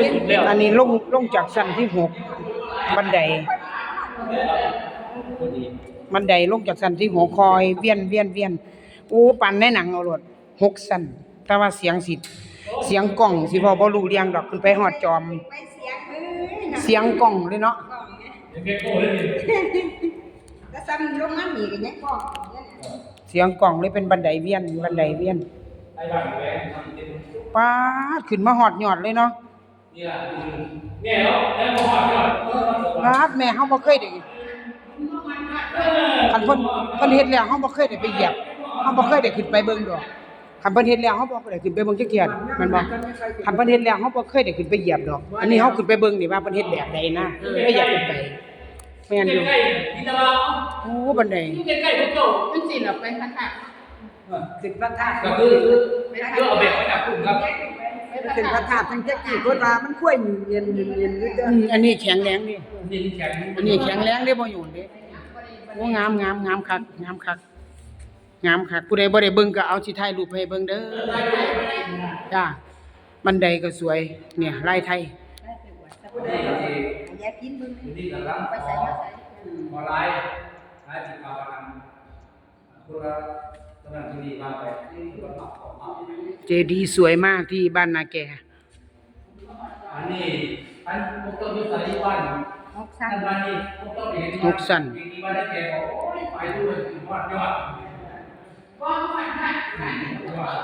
ที่สุดแล้วอันนี้ลงลงจากชั้นที่หกบันได บันไดลงจากชั้นที่หกคอยเวียนเวียนเวียนโอ้ปันในหนังเอาโลดหกชั้นแต่ว่าเสียงสิเสียงกล้องสิพอบ่รู้เรียงดอกขึ้นไปฮอดจอม เสียงกล้องเลยเนาะแค่โก้เลยนี่แล้วซ้ำลงมาหนีกันยังก่อนเสียงกล้องเลยเป็นบันไดเวียนบันไดเวียนไอ้บ้านแหวนทำเป็นป๊าดขึ้นมาฮอดหยอดเลยเนาะ นี่ล่ะเนี่ยเนาะแล้วบ่ฮอดยอดป๊าดแม่เฮาบ่เคยได้คันเพิ่นเพิ่นเฮ็ดแล้วเฮาบ่เคยได้ไปเหยียบเฮาบ่เคยได้ขึ้นไปเบิ่งดอกคันเพิ่นเฮ็ดแล้วเฮาบ่ได้ขึ้นไปเบิ่งจักเที่ยแม่นบ่คันเพิ่นเฮ็ดแล้วเฮาบ่เคยได้ขึ้นไปเหยียบดอก อันนี้เฮาขึ้นไปเบิ่งนี่ว่าเพิ่นเฮ็ดแบบใดนะไม่อยากขึ้นไปแม่นอยู่ใกล้ๆนี่ตะว่าโอ้บันไดอยู่ใกล้ๆพวกเจ้ามันสิเราเป็นพระธาตุถึงพระธาตุก็คือคือเอาแบบมาจากกลุ่มครับ ถึงพระธาตุทั้งเจ็ดกี่คนว่ามันค่อยเย็นเย็นเย็นนิดเดียวอืมอันนี้แข็งแรงดินี่แข็งอันนี้แข็งแรงเด้บ่หยุ่นเด้โอ้งามงามงามคักงามคักงามคักผู้ใดบ่ได้เบิ่งก็เอาสิถ่ายรูปให้เบิ่งเด้อจ้าบันไดก็สวย เนี่ยลายไทยอย่ากินมึงที่กำลังไปใส่มาใส่ออนไลน์หายจิตภาวนาคนละตำแหน่งที่ดีมาไปที่วัดหลักของมา เจดีย์สวยมากที่บ้านนาแกอันนี้อันพวกเจ้าอยู่ใส่บ้านหกท่าสั้นนบ้านนี้พวกเจ้าเห็นหกสั้นปีนี้บ้านได้แก่บอกโอ้ยไปด้วยยอดยอดว่ามันได้ยอด